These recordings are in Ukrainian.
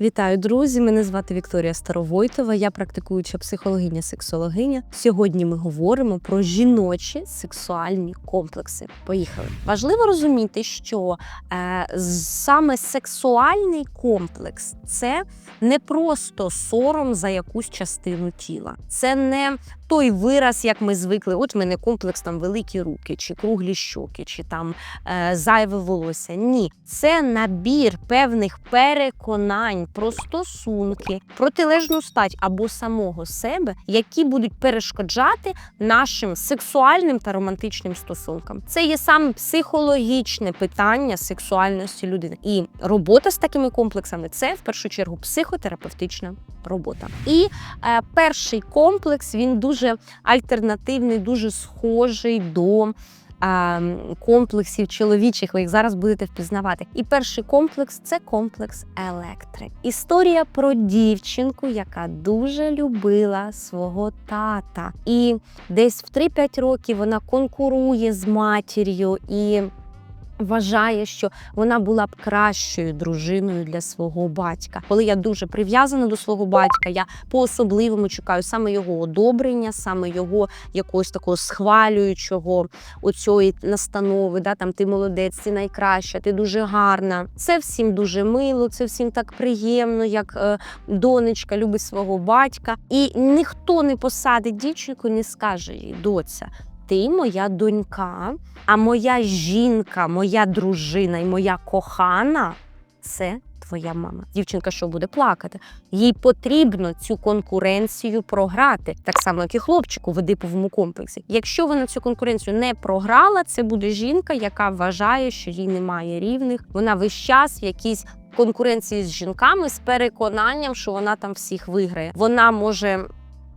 Вітаю, друзі! Мене звати Вікторія Старовойтова. Я практикуюча психологиня, сексологиня. Сьогодні ми говоримо про жіночі сексуальні комплекси. Поїхали. Важливо розуміти, що е, саме сексуальний комплекс це не просто сором за якусь частину тіла. Це не той вираз, як ми звикли. От в мене комплекс там великі руки, чи круглі щоки, чи там е, зайве волосся. Ні, це набір певних переконань про стосунки, протилежну стать або самого себе, які будуть перешкоджати нашим сексуальним та романтичним стосункам. Це є саме психологічне питання сексуальності людини. І робота з такими комплексами це в першу чергу психотерапевтична робота. І е, перший комплекс він дуже альтернативний, дуже схожий до. Комплексів чоловічих, ви їх зараз будете впізнавати. І перший комплекс це комплекс електри. Історія про дівчинку, яка дуже любила свого тата. І десь в 3-5 років вона конкурує з матір'ю і вважає, що вона була б кращою дружиною для свого батька. Коли я дуже прив'язана до свого батька, я по-особливому чекаю саме його одобрення, саме його якогось такого схвалюючого оцієї настанови. Да, там ти молодець, ти найкраща, ти дуже гарна. Це всім дуже мило, це всім так приємно, як е, донечка любить свого батька. І ніхто не посадить дівчинку, не скаже їй доця. Ти моя донька, а моя жінка, моя дружина і моя кохана це твоя мама. Дівчинка що буде плакати? Їй потрібно цю конкуренцію програти, так само, як і хлопчику в едиповому комплексі. Якщо вона цю конкуренцію не програла, це буде жінка, яка вважає, що їй немає рівних. Вона весь час в якійсь конкуренції з жінками з переконанням, що вона там всіх виграє. Вона може.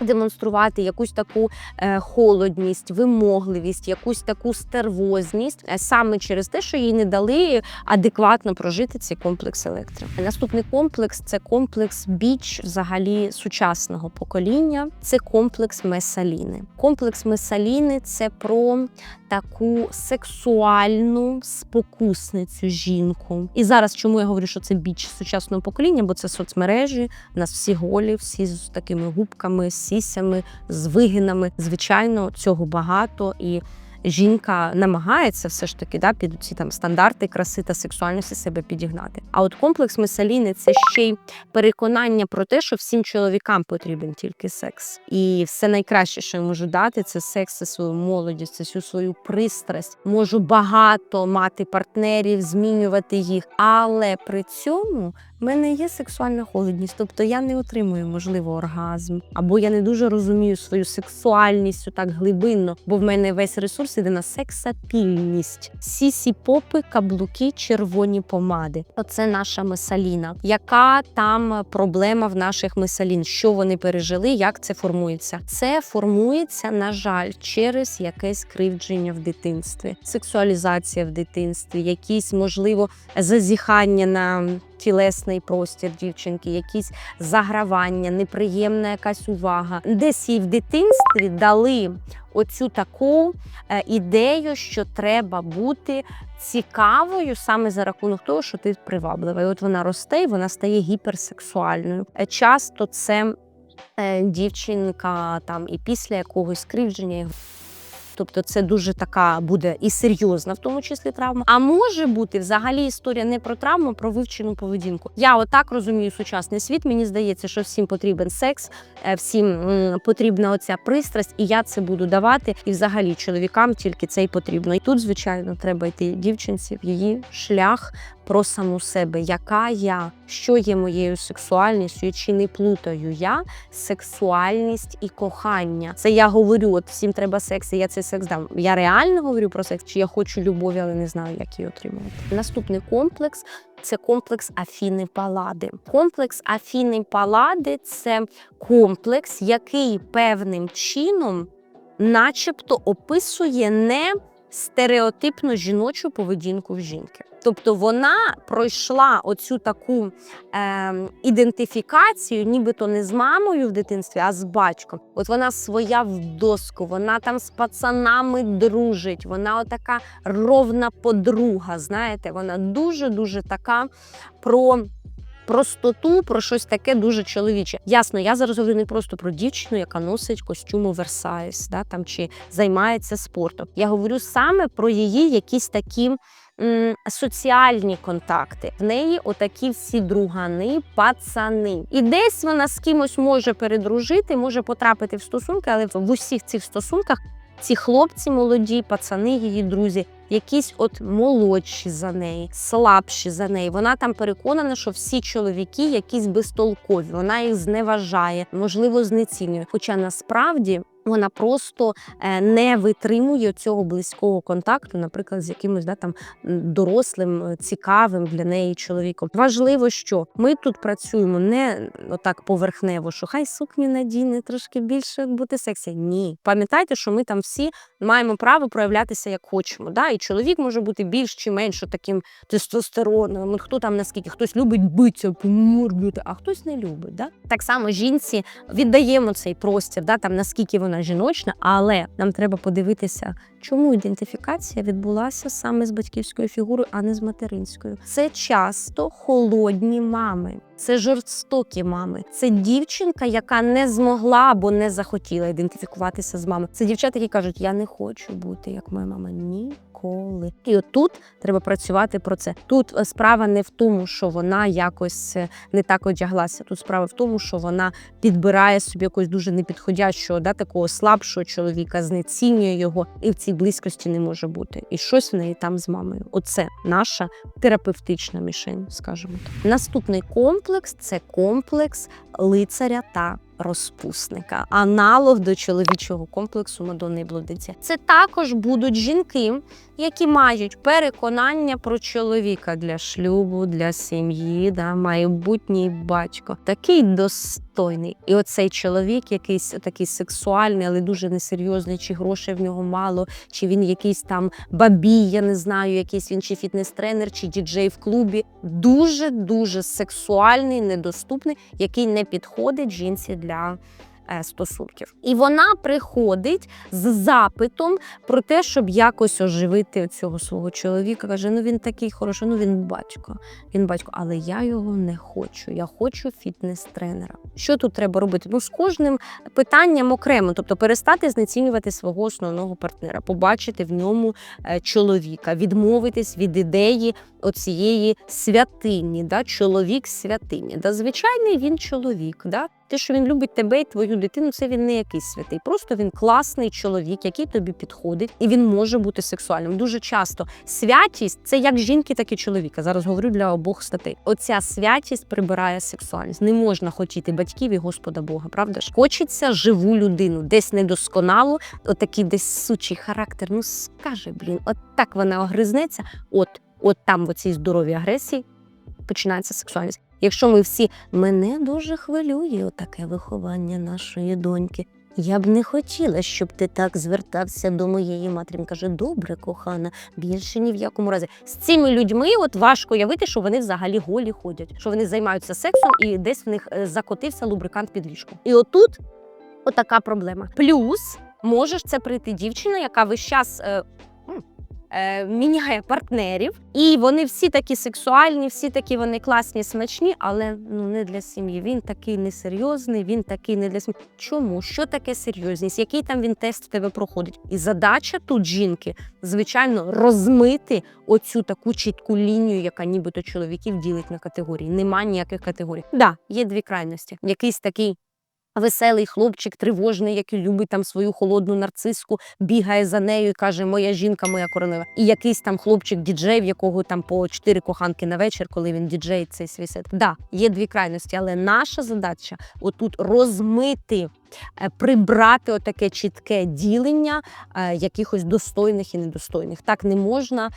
Демонструвати якусь таку е, холодність, вимогливість, якусь таку стервозність е, саме через те, що їй не дали адекватно прожити цей комплекс електро. Наступний комплекс це комплекс біч взагалі сучасного покоління. Це комплекс месаліни. Комплекс месаліни це про таку сексуальну спокусницю жінку. І зараз чому я говорю, що це біч сучасного покоління, бо це соцмережі, нас всі голі, всі з такими губками, сісями, з вигинами. Звичайно, цього багато і. Жінка намагається все ж таки да, під ці там стандарти краси та сексуальності себе підігнати. А от комплекс Месаліни це ще й переконання про те, що всім чоловікам потрібен тільки секс. І все найкраще, що я можу дати, це секс, це свою молодість, це всю свою пристрасть. Можу багато мати партнерів, змінювати їх, але при цьому в мене є сексуальна холодність, тобто я не отримую можливо оргазм, або я не дуже розумію свою сексуальність так глибинно, бо в мене весь ресурс іде на сексапільність. Сісі попи, каблуки, червоні помади. Оце наша месаліна. Яка там проблема в наших месалін? Що вони пережили? Як це формується? Це формується, на жаль, через якесь кривдження в дитинстві, сексуалізація в дитинстві, якісь можливо зазіхання на тілесний простір дівчинки, якісь загравання, неприємна якась увага. Десь їй в дитинстві дали оцю таку е, ідею, що треба бути цікавою саме за рахунок того, що ти приваблива. І от вона росте, і вона стає гіперсексуальною. Е, Часто це е, дівчинка там і після якогось кривдження. Тобто це дуже така буде і серйозна, в тому числі травма. А може бути взагалі історія не про травму, а про вивчену поведінку. Я отак розумію сучасний світ. Мені здається, що всім потрібен секс, е, всім потрібна оця пристрасть, і я це буду давати. І взагалі чоловікам тільки це й потрібно. І тут, звичайно, треба йти дівчинці в її шлях про саму себе, яка я, що є моєю сексуальністю, чи не плутаю я сексуальність і кохання. Це я говорю, от всім треба секс, і я цей секс дам. Я реально говорю про секс, чи я хочу любові, але не знаю, як її отримувати. Наступний комплекс. Це комплекс Афіни Палади. Комплекс Афіни Палади це комплекс, який певним чином, начебто, описує не стереотипну жіночу поведінку в жінки. Тобто вона пройшла оцю таку е, ідентифікацію, нібито не з мамою в дитинстві, а з батьком. От вона своя в доску, вона там з пацанами дружить, вона отака ровна подруга. Знаєте, вона дуже дуже така про простоту, про щось таке дуже чоловіче. Ясно, я зараз говорю не просто про дівчину, яка носить костюм оверсайз, да, там чи займається спортом. Я говорю саме про її якісь такі. Соціальні контакти в неї отакі всі другани, пацани, і десь вона з кимось може передружити, може потрапити в стосунки, але в усіх цих стосунках ці хлопці молоді, пацани, її друзі, якісь от молодші за неї, слабші за неї. Вона там переконана, що всі чоловіки якісь безтолкові. Вона їх зневажає, можливо, знецінює. Хоча насправді. Вона просто е, не витримує цього близького контакту, наприклад, з якимось да, там дорослим, е, цікавим для неї чоловіком. Важливо, що ми тут працюємо не отак поверхнево, що хай сукню надіне трошки більше бути сексі. Ні, пам'ятайте, що ми там всі маємо право проявлятися як хочемо. Да? І чоловік може бути більш чи менш таким тестостероном. Хто там наскільки хтось любить битися по морді, а хтось не любить. Да? Так само жінці віддаємо цей простір, да? там наскільки вона жіночна, але нам треба подивитися, чому ідентифікація відбулася саме з батьківською фігурою, а не з материнською. Це часто холодні мами. Це жорстокі мами. Це дівчинка, яка не змогла або не захотіла ідентифікуватися з мамою. Це дівчата, які кажуть, я не хочу бути як моя мама. Ніколи. І отут треба працювати про це. Тут е, справа не в тому, що вона якось е, не так одяглася. Тут справа в тому, що вона підбирає собі якось дуже непідходящого, да, такого слабшого чоловіка, знецінює його, і в цій близькості не може бути. І щось в неї там з мамою. Оце наша терапевтична мішень, скажімо так. Наступний комплекс це комплекс лицаря та розпусника, аналог до чоловічого комплексу Мадонни і блудиці. Це також будуть жінки, які мають переконання про чоловіка для шлюбу, для сім'ї, да, майбутній батько, такий достойний. І оцей чоловік, якийсь такий сексуальний, але дуже несерйозний, чи грошей в нього мало, чи він якийсь там бабій, я не знаю, якийсь він чи фітнес-тренер, чи діджей в клубі. Дуже дуже сексуальний, недоступний, який не підходить жінці для. Е, Стосунків, і вона приходить з запитом про те, щоб якось оживити цього свого чоловіка. Каже: ну він такий хороший, ну він батько, він батько, але я його не хочу. Я хочу фітнес-тренера. Що тут треба робити? Ну з кожним питанням окремо, тобто перестати знецінювати свого основного партнера, побачити в ньому е, чоловіка, відмовитись від ідеї оцієї святині, да? чоловік святиня. Да? Звичайний він чоловік. Да? Те, що він любить тебе і твою дитину, це він не якийсь святий. Просто він класний чоловік, який тобі підходить, і він може бути сексуальним. Дуже часто святість це як жінки, так і чоловіка. Зараз говорю для обох статей. Оця святість прибирає сексуальність. Не можна хотіти батьків і Господа Бога, правда ж? Хочеться живу людину, десь недосконалу, отакий десь сучий характер. Ну скаже, блін, от так вона огризнеться. От, от там в оцій здоровій агресії починається сексуальність. Якщо ми всі мене дуже хвилює отаке виховання нашої доньки. Я б не хотіла, щоб ти так звертався до моєї матері. Каже: добре, кохана, більше ні в якому разі. З цими людьми от важко уявити, що вони взагалі голі ходять, що вони займаються сексом і десь в них е, закотився лубрикант під ліжком. І отут отака проблема. Плюс може це прийти дівчина, яка весь час. Е, Міняє партнерів, і вони всі такі сексуальні, всі такі вони класні, смачні, але ну не для сім'ї. Він такий несерйозний, він такий не для сім'ї. Чому? Що таке серйозність? Який там він тест в тебе проходить? І задача тут жінки, звичайно, розмити оцю таку чітку лінію, яка нібито чоловіків ділить на категорії. Нема ніяких категорій. Да, є дві крайності. Якийсь такий. Веселий хлопчик, тривожний, який любить там свою холодну нарциску, бігає за нею і каже: Моя жінка, моя королева. І якийсь там хлопчик, діджей, в якого там по чотири коханки на вечір, коли він діджей цей свій сет. Да, є дві крайності, але наша задача отут розмити, прибрати отаке чітке ділення е, якихось достойних і недостойних. Так не можна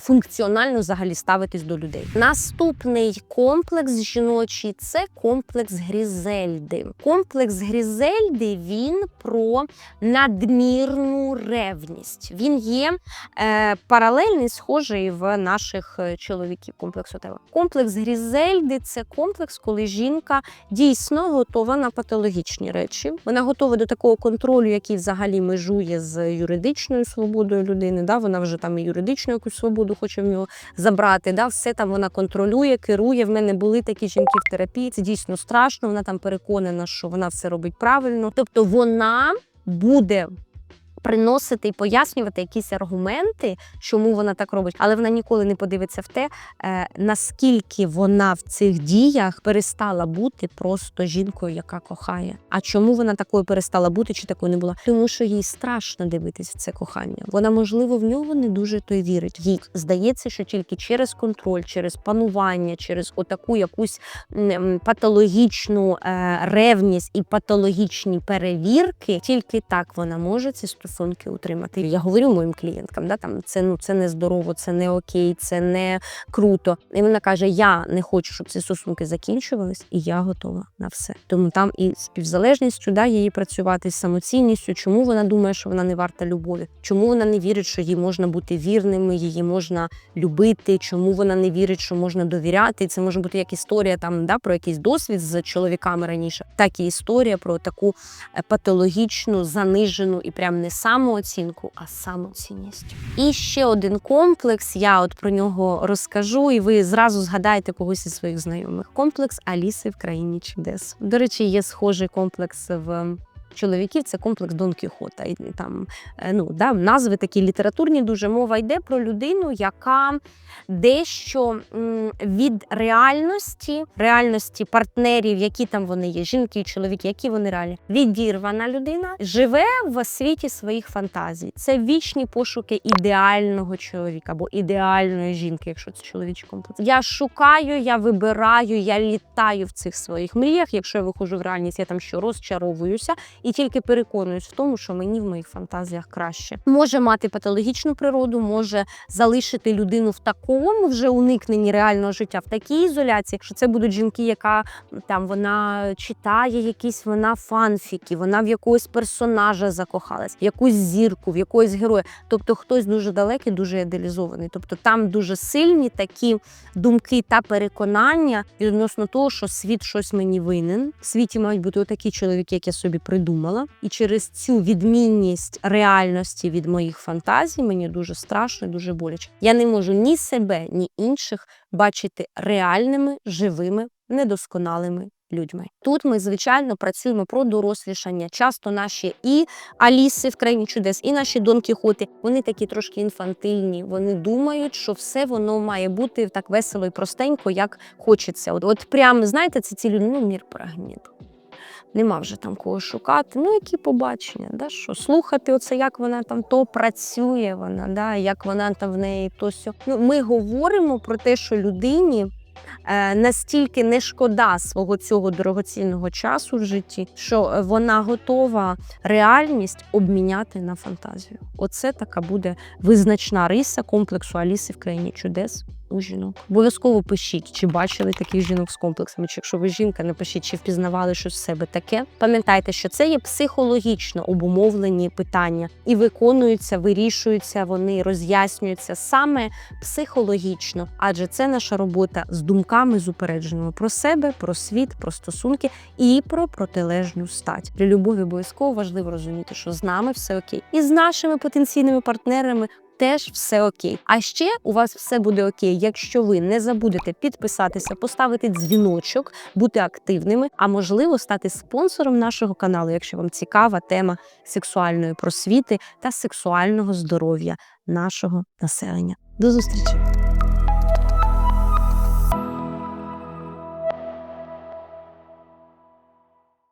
функціонально взагалі ставитись до людей. Наступний комплекс жіночий це комплекс Грізельди. Комплекс Грізельди він про надмірну ревність. Він є е, паралельний, схожий в наших е, чоловіків комплексу Тева. Комплекс Грізельди це комплекс, коли жінка дійсно готова на патологічні речі. Гроші. Вона готова до такого контролю, який взагалі межує з юридичною свободою людини. Да? Вона вже там і юридичну якусь свободу хоче в нього забрати. Да? Все там вона контролює, керує. В мене були такі жінки в терапії. Це дійсно страшно. Вона там переконана, що вона все робить правильно. Тобто вона буде. Приносити і пояснювати якісь аргументи, чому вона так робить, але вона ніколи не подивиться в те, е, наскільки вона в цих діях перестала бути просто жінкою, яка кохає. А чому вона такою перестала бути чи такою не була? Тому що їй страшно дивитись в це кохання. Вона, можливо, в нього не дуже то вірить. Їй здається, що тільки через контроль, через панування, через отаку якусь патологічну е, ревність і патологічні перевірки, тільки так вона може ці стосунки утримати. Я говорю моїм клієнткам, да там це ну це не здорово, це не окей, це не круто. І вона каже: Я не хочу, щоб ці стосунки закінчувались, і я готова на все. Тому там і співзалежністю да, її працювати з самоцінністю. Чому вона думає, що вона не варта любові? Чому вона не вірить, що їй можна бути вірними, її можна любити? Чому вона не вірить, що можна довіряти? Це може бути як історія там да про якийсь досвід з чоловіками раніше, так і історія про таку е, патологічну, занижену і прям не самооцінку, а самоцінність. І ще один комплекс. Я от про нього розкажу, і ви зразу згадаєте когось із своїх знайомих. Комплекс Аліси в країні чудес. До речі, є схожий комплекс в. Чоловіків це комплекс Дон Кіхота. І там е, ну, да, назви такі літературні, дуже мова йде про людину, яка дещо від реальності, реальності партнерів, які там вони є, жінки і чоловіки, які вони реальні, відірвана людина, живе в світі своїх фантазій. Це вічні пошуки ідеального чоловіка або ідеальної жінки, якщо це чоловічий комплекс. Я шукаю, я вибираю, я літаю в цих своїх мріях. Якщо я виходжу в реальність, я там що розчаровуюся тільки переконуюсь в тому, що мені в моїх фантазіях краще. Може мати патологічну природу, може залишити людину в такому вже уникненні реального життя, в такій ізоляції, що це будуть жінки, яка там вона читає якісь вона фанфіки, вона в якогось персонажа закохалась, в якусь зірку, в якогось героя. Тобто хтось дуже далекий, дуже ідеалізований. Тобто там дуже сильні такі думки та переконання відносно того, що світ щось мені винен. В світі мають бути отакі чоловіки, як я собі придумала. І через цю відмінність реальності від моїх фантазій мені дуже страшно, і дуже боляче. Я не можу ні себе, ні інших бачити реальними, живими, недосконалими. Людьми тут ми звичайно працюємо про дорослішання. Часто наші і Аліси в країні чудес, і наші Дон Кіхоти, вони такі трошки інфантильні. Вони думають, що все воно має бути так весело і простенько, як хочеться. От, от прям знаєте, це ці люди, ну мір прогніт. Нема вже там кого шукати. Ну, які побачення, да, що слухати, оце як вона там то працює, вона, да, як вона там в неї то сьо. Ну, ми говоримо про те, що людині е, настільки не шкода свого цього дорогоцінного часу в житті, що вона готова реальність обміняти на фантазію. Оце така буде визначна риса комплексу Аліси в країні чудес. У жінок обов'язково пишіть, чи бачили таких жінок з комплексами. Чи якщо ви жінка, напишіть, чи впізнавали щось в себе таке. Пам'ятайте, що це є психологічно обумовлені питання і виконуються, вирішуються, вони роз'яснюються саме психологічно, адже це наша робота з думками з упередженими про себе, про світ, про стосунки і про протилежну стать. При любові обов'язково важливо розуміти, що з нами все окей, і з нашими потенційними партнерами теж все окей. А ще у вас все буде окей, якщо ви не забудете підписатися, поставити дзвіночок, бути активними, а можливо стати спонсором нашого каналу, якщо вам цікава тема сексуальної просвіти та сексуального здоров'я нашого населення. До зустрічі!